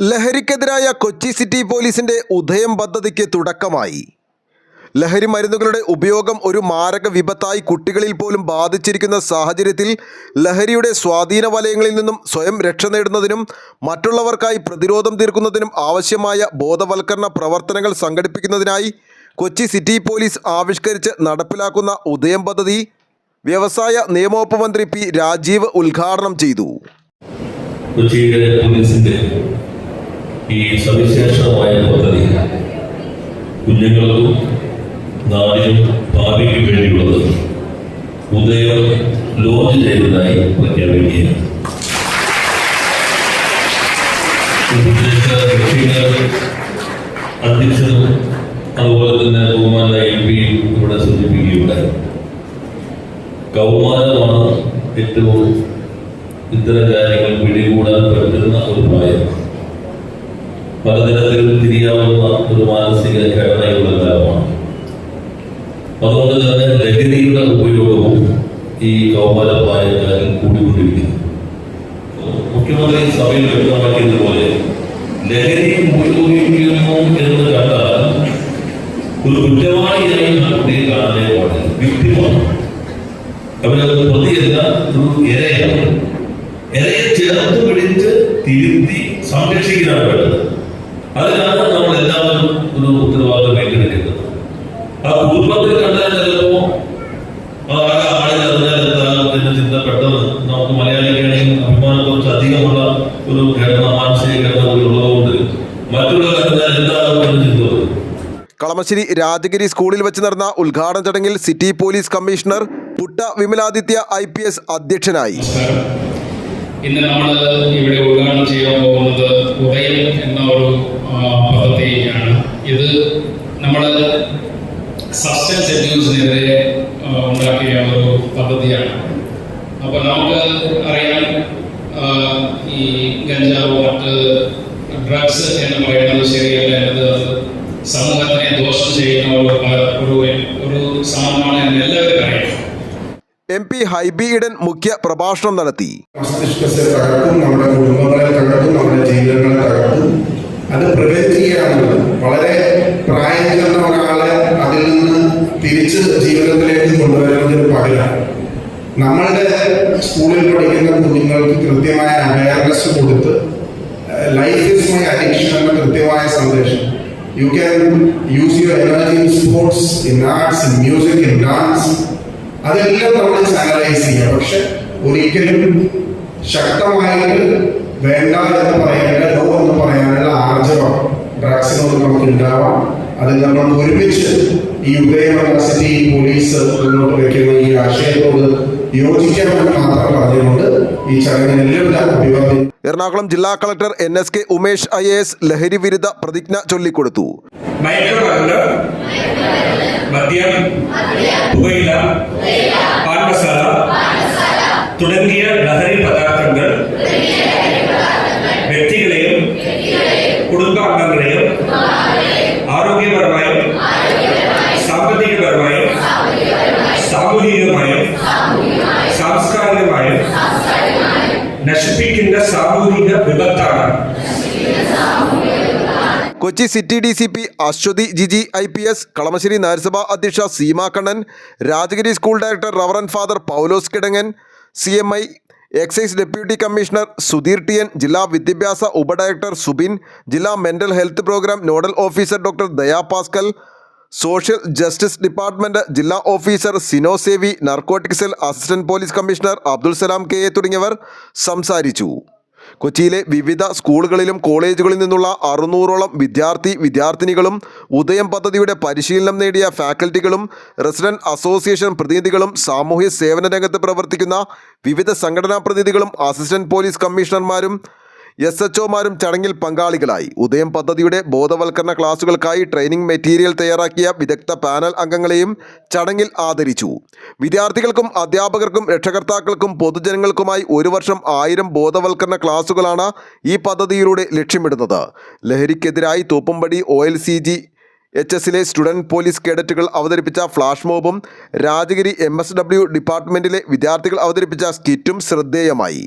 ലഹരിക്കെതിരായ Kochi city പോലീസിന്റെ ഉദയം പദ്ധതിക്ക് തുടക്കമായി. ലഹരി മരുന്നുകളുടെ ഉപയോഗം ഒരു മാരക വിപത്തായി കുട്ടികളിൽ പോലും ബാധിച്ചിരിക്കുന്ന സാഹചര്യത്തിൽ ലഹരിയുടെ സ്വാധീന വലയങ്ങളിൽ നിന്നും സ്വയം രക്ഷ നേടുന്നതിനും മറ്റുള്ളവർക്കായി പ്രതിരോധം തീർക്കുന്നതിനും ആവശ്യമായ ബോധവൽക്കരണ പ്രവർത്തനങ്ങൾ സംഘടിപ്പിക്കുന്നതിനായി കൊച്ചി സിറ്റി പോലീസ് ആവിഷ്കരിച്ച് നടപ്പിലാക്കുന്ന ഉദയം പദ്ധതി വ്യവസായ നിയമവകുപ്പ് മന്ത്രി പി രാജീവ് ഉദ്ഘാടനം ചെയ്തു. കൊച്ചിയിലെ ഈ സവിശേഷമായ പദ്ധതി കുഞ്ഞുങ്ങൾക്കും നാടിനും ഭാവിക്കും വേണ്ടിയുള്ളത് ഉദയം ലോഞ്ച് ചെയ്തതായി പ്രഖ്യാപിക്കുകയാണ് അധ്യക്ഷനും അതുപോലെ തന്നെ ബഹുമാന എം പിയും ഇവിടെ സൂചിപ്പിക്കുകയുണ്ടായി. കൗമാരമാണ് ഏറ്റവും ഇത്തരം കാര്യങ്ങൾ പിടികൂടാൻ പറ്റുന്ന ഒരു പ്രായം പലതരത്തിലും തിരിയാവുന്ന ഒരു മാനസിക ഘടനയുള്ള കാലമാണ്. അതുകൊണ്ട് തന്നെ ലഹരിയുടെ ഉപയോഗവും ഈ കൗമാര പ്രായക്കാരിൽ കൂടിക്കൊണ്ടിരിക്കുന്നു. മുഖ്യമന്ത്രി സഭയിൽ വ്യക്തമാക്കിയതുപോലെ ലഹരി ഉപയോഗിക്കുന്നു എന്ന് കണ്ടാൽ ഒരു കുറ്റമായി കുട്ടിയെ കാണാനേ പാടില്ല. വ്യക്തിമാണ് അവരത് പ്രതിയല്ല ഇരയാണ്. ഇരയെ ചേർത്ത് പിടിച്ച് തിരുത്തി സംരക്ഷിക്കാനാണ് വേണ്ടത്. അതിനാണ് നമ്മൾ എല്ലാവരും ഒരു ഉത്തരവാദിത്വം ഏറ്റെടുക്കുന്നത് ആ കുടുംബത്തിൽ കണ്ടാൽ ചിലപ്പോ ആ ആളിൽ അറിഞ്ഞാൽ എന്താകും ചിന്ത പെട്ടെന്ന് നമുക്ക് മലയാളിക്കാണെങ്കിൽ അഭിമാനം കുറച്ച് അധികമുള്ള ഒരു ഘടന മാനസിക ഘടന ഉള്ളതുകൊണ്ട് മറ്റുള്ളവർ കണ്ടാൽ എന്താകും ചിന്ത കളമശ്ശേരി രാജഗിരി സ്കൂളിൽ വെച്ച് നടന്ന ഉദ്ഘാടന ചടങ്ങിൽ city police commissioner Putta Vimaladitya I P S അധ്യക്ഷനായി. ഇന്ന് നമ്മൾ ഇവിടെ ഉദ്ഘാടനം ചെയ്യാൻ പോകുന്നത് ഉദയം എന്ന ഒരു പദ്ധതിയാണ് ഇത് നമ്മൾ സബ്സ്റ്റൻസ് അബ്യൂസിനെതിരെ ഉണ്ടാക്കിയ ഒരു പദ്ധതിയാണ്. അപ്പോൾ നമുക്ക് അറിയാം ഈ ഗഞ്ചാവ് മറ്റ് ഡ്രഗ്സ് എന്ന് പറയുന്നത് ശരിയല്ല എന്നത് സമൂഹത്തിനെ ദോഷം ചെയ്യുന്ന ഒരു ഒരു സാധനമാണ് എന്ന് എല്ലാവരും അറിയാം. എം പി ഹൈബി ഇടൻ മുഖ്യ പ്രഭാഷണം നടത്തി. അത് പ്രിവെന്റ് വളരെ പ്രായം ചെന്ന ഒരാളെ അതിൽ നിന്ന് തിരിച്ച് ജീവിതത്തിലേക്ക് കൊണ്ടുവരുന്നതിന് പകരം നമ്മളുടെ സ്കൂളിൽ പഠിക്കുന്ന കുഞ്ഞുങ്ങൾക്ക് കൃത്യമായ അവയർനെസ് കൊടുത്ത് ലൈഫ് ഇസ് മൈ അഡിക്ഷൻ എന്ന കൃത്യമായ സന്ദേശം. You can use your energy in sports in arts in music in dance അതെല്ലാം നമ്മൾ സാനലൈസ് ചെയ്യുക പക്ഷെ ഒരിക്കലും ശക്തമായിട്ട് വേണ്ട എന്ന് പറയാനുള്ള നോ എന്ന് പറയാനുള്ള ആർജവം ഡ്രഗ്സിനോട് നമുക്ക് ഉണ്ടാവാം അതിൽ നമ്മൾ ഒരുമിച്ച് ഈ ഉദയം പോലീസ് മുന്നോട്ട് വയ്ക്കുന്ന ഈ ആശയത്തോട് യോജിക്കാമെന്ന് മാത്രം പറഞ്ഞുകൊണ്ട് ഈ ചടങ്ങിന് എല്ലാവിധ അഭിവാദ്യം. എറണാകുളം ജില്ലാ collector N S K Umesh I S ലഹരി വിരുദ്ധ പ്രതിജ്ഞ ചൊല്ലിക്കൊടുത്തു. മയക്കുമരുന്ന് മദ്യം പുകയില പാൻ മസാല തുടങ്ങിയ ലഹരി പദാർത്ഥങ്ങൾ വ്യക്തികളെയും കുടുംബാംഗങ്ങളെയും ആരോഗ്യപരമായും സാമ്പത്തികപരമായും സാമൂഹികമായും സാംസ്കാരികമായും നശിപ്പിക്കുന്ന സാമൂഹിക വിപത്താണ് Kochi city D C P Aswathy Jiji I P S Kalamassery നഗരസഭാ അധ്യക്ഷ Seema Kannan Rajagiri school director reverend father Paulose Kidangan C M I excise deputy commissioner Sudheer T N ജില്ലാ വിദ്യാഭ്യാസ ഉപഡയറക്ടർ സുബിൻ ജില്ലാ mental health programme nodal officer doctor Daya Pascal social justice department ജില്ലാ officer Sino Sevi narcotic cell assistant police commissioner Abdul Salam K A തുടങ്ങിയവർ സംസാരിച്ചു. കൊച്ചിയിലെ വിവിധ സ്കൂളുകളിലും കോളേജുകളിൽ നിന്നുള്ള അറുന്നൂറോളം വിദ്യാർത്ഥി വിദ്യാർത്ഥിനികളും ഉദയം പദ്ധതിയുടെ പരിശീലനം നേടിയ ഫാക്കൽറ്റികളും റെസിഡന്റ് അസോസിയേഷൻ പ്രതിനിധികളും സാമൂഹ്യ സേവന രംഗത്ത് പ്രവർത്തിക്കുന്ന വിവിധ സംഘടനാ പ്രതിനിധികളും അസിസ്റ്റന്റ് പോലീസ് കമ്മീഷണർമാരും എസ് എച്ച് ഒമാരും ചടങ്ങിൽ പങ്കാളികളായി. ഉദയം പദ്ധതിയുടെ ബോധവൽക്കരണ ക്ലാസുകൾക്കായി ട്രെയിനിംഗ് മെറ്റീരിയൽ തയ്യാറാക്കിയ വിദഗ്ധ പാനൽ അംഗങ്ങളെയും ചടങ്ങിൽ ആദരിച്ചു. വിദ്യാർത്ഥികൾക്കും അധ്യാപകർക്കും രക്ഷകർത്താക്കൾക്കും പൊതുജനങ്ങൾക്കുമായി ഒരു വർഷം ആയിരം ബോധവൽക്കരണ ക്ലാസുകളാണ് ഈ പദ്ധതിയിലൂടെ ലക്ഷ്യമിടുന്നത്. ലഹരിക്കെതിരായി Thuppumpady O L C G H എസിലെ സ്റ്റുഡന്റ് പോലീസ് കേഡറ്റുകൾ അവതരിപ്പിച്ച ഫ്ലാഷ് മോബും രാജഗിരി എം എസ് ഡബ്ല്യു ഡിപ്പാർട്ട്മെന്റിലെ വിദ്യാർത്ഥികൾ അവതരിപ്പിച്ച സ്കിറ്റും ശ്രദ്ധേയമായി.